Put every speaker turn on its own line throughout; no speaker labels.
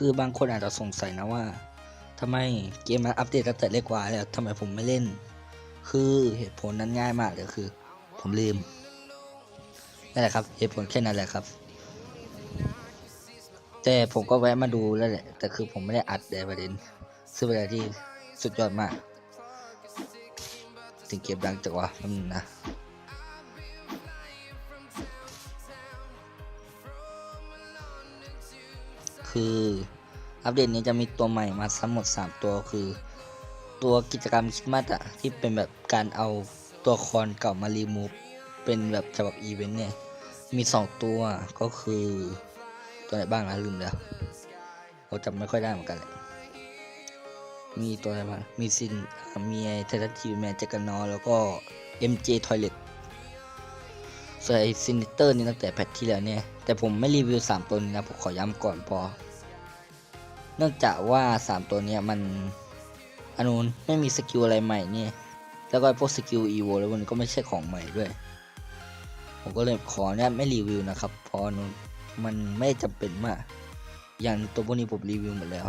คือบางคนอาจจะสงสัยนะว่าทำไมเกมมันอัปเดตตั้งแต่เล็กกว่าแล้วทำไมผมไม่เล่น คือเหตุผลนั้นง่ายมากเลยคือ ผมลืมนั่นแหละครับ เหตุผลแค่นั้นแหละครับ แต่ผมก็แวะมาดูแล้วแหละ แต่คือผมไม่ได้อัดในประเด็นซึ่งเป็นอะไรที่สุดยอดมาก ถึงเกมดังจังวะมันนะ คืออัปเดตนี้จะมีตัวใหม่มาทั้งหมด 3 ตัวคือ ตัวกิจกรรมคริสต์มาสอะที่เป็นแบบการเอาตัวคอนเก่ามารีมูฟเป็นแบบฉบับอีเวนต์เนี่ย มี 2 ตัวก็คือตัวไหนบ้างนะลืมแล้วเราจำไม่ค่อยได้เหมือนกันเลยมีตัวอะไรบ้างมีซินมีไอเทเลทีแมนแจกันนอแล้วก็ MJ Toilet ส่วนไอซินิเตอร์นี่ตั้งแต่แพทที่แล้วเนี่ย แต่ผมไม่รีวิว 3 ตัวนี้นะ ผมขอย้ำก่อนพอ เนื่องจากว่า 3 ตัวเนี้ยมันอนนู้นไม่มีสกิลอะไรใหม่เนี่ย แล้วก็พวกสกิลอีโวแล้วมันก็ไม่ใช่ของใหม่ด้วย ผมก็เลยขอเนี่ยไม่รีวิวนะครับเพราะอันนู้นมันไม่จำเป็นมากอย่างตัวพวกนี้ผมรีวิวหมดแล้ว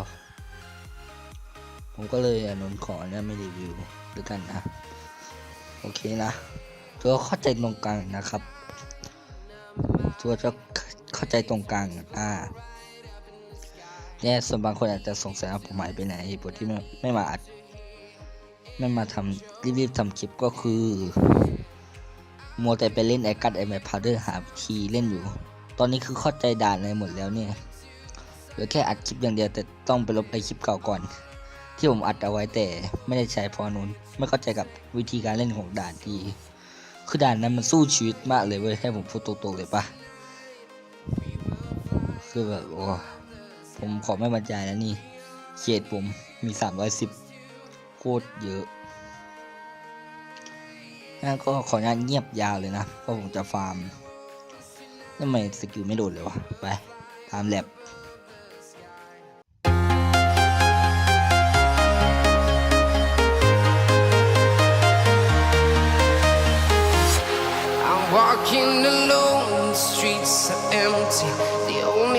ผมก็เลยอนนู้นขอเนี่ยไม่รีวิวด้วยกันนะ โอเคนะตัวเข้าใจตรงกลางนะครับ ตัวจะเข้าใจตรงกลางอ่าเนี่ยส่วนบางคนอาจจะสงสัยว่าผมหายไปไหนเหตุผลที่ไม่ไม่มาอัดไม่มาทำรีบๆทำคลิปก็คือมัวแต่ไปเล่นไอกัดไอแมพาวเดอร์หาวิธีเล่นอยู่ ตอนนี้คือเข้าใจด่านอะไรหมดแล้วเนี่ยเหลือแค่อัดคลิปอย่างเดียวแต่ต้องไปลบไอคลิปเก่าก่อน ที่ผมอัดเอาไว้แต่ไม่ได้ใช้เพอนุนไม่เข้าใจกับวิธีการเล่นของด่านที่คือด่านนั้นมันสู้ชีวิตมากเลยเว้ยให้ผมพูดตรงๆเลยปะ คือแบบโอ้ผมขอไม่บรรยายแล้วนี่ เขตผมมีสามร้อยสิบโคตรเยอะงั้นก็ขออนุญาตเงียบยาวเลยนะ เพราะผมจะฟาร์มทำไมสกิลไม่โดดเลยวะ ไป ตามแลบ
I'm walking alone, the streets are empty.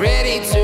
ready to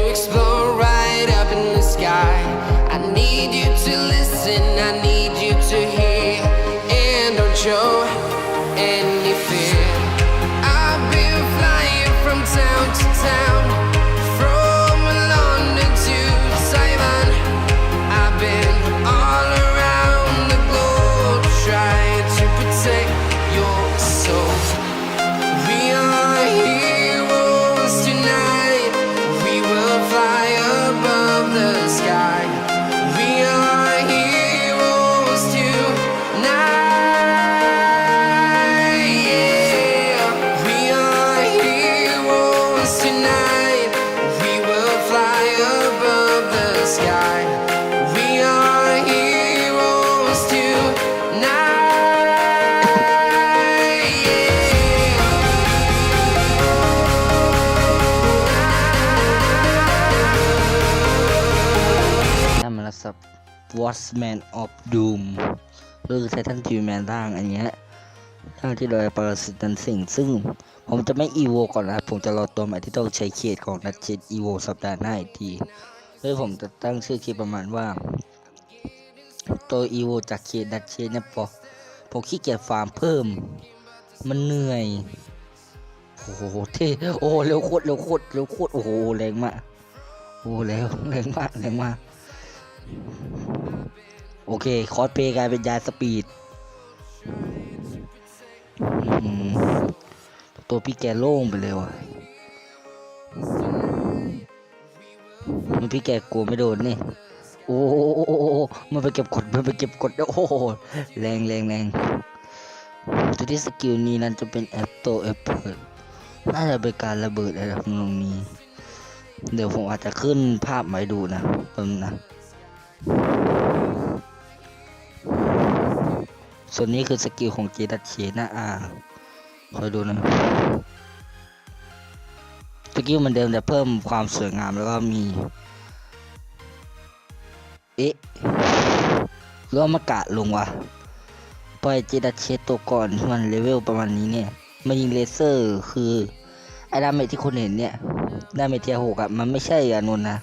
Watchman of Doom หรือ Titan t v Man ร่างอันเนี้ยร่างที่โดยปรสิตนันสิ่ง ซึ่งผมจะไม่อีโวก่อนนะผมจะรอตัวใหม่ที่ต้องใช้เขตของนัดเจ็ดอีโวสัปดาห์หน้าอีกทีเลยผมจะตั้งชื่อคลิปประมาณว่า ตัวอีโวจากเคดัชเชนเนี่ยพอผมขี้เกียจฟาร์มเพิ่ม มันเหนื่อยโอ้โหเท่โอ้เร็วโคตรเร็วโคตรเร็วโคตรโอ้โหแรงมากโอ้แรงแรงมากแรงมาก โอเค คอสเพย์กลายเป็นยาสปีดตัวพี่แกโล่งไปเลยว่ะมันพี่แกกลัวไม่โดนนี่ โอ้โหมันไปเก็บกด มันไปเก็บกด โอ้โหแรงแรงแรงตัวที่สกิลนี้นั้นจะเป็นแอปโตแอปเปิดน่าจะเป็นการระเบิดอะไรตรงนี้ เดี๋ยวผมอาจจะขึ้นภาพมาให้ดูนะแป๊บนึงนะ ส่วนนี้คือสกิลของเจดัตเชนะอาคอยดูนะสกิลเหมือนเดิมแต่เพิ่มความสวยงามแล้วก็มี เอ๊ะรือว่ามากะลงวะปล่อยเจดัตเชตัวก่อนที่มันเลเวลประมาณนี้เนี่ยมันยิงเลเซอร์คือไอ้ดาเมจที่คุณเห็นเนี่ยดาเมจเทียหกอะมันไม่ใช่อะนนนะ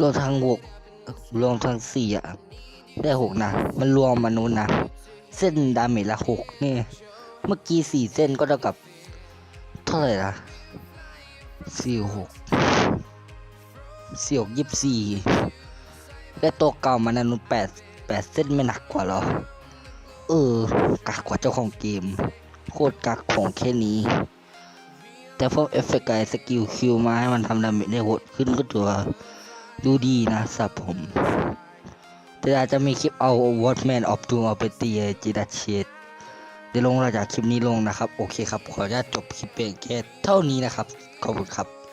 รวมทั้งหกรวมทั้งสี่อะได้หกนะ มันรวมมนุษย์นะ เส้นดาเมจละหกนี่ เมื่อกี้สี่เส้นก็เท่ากับ เท่าไหร่ละสี่หกสี่หกยี่สิบสี่และตัวเก่ามันอนุแปดแปดเส้นไม่หนักกว่าหรอ เออ กักกว่าเจ้าของเกม โคตรกักของแค่นี้ แต่พวกเอฟเฟกต์สกิลคิวมาให้มันทำดาเมจได้โหดขึ้นก็ตัวาดูดีนะสับผม แต่อาจจะมีคลิปเอาวอตแมนออฟดูเอาไปตีจิดัชเชดเดี๋ยวลงเราจากคลิปนี้ลงนะครับ โอเคครับ ขออนุญาตจบคลิปเพียงแค่เท่านี้นะครับ ขอบคุณครับ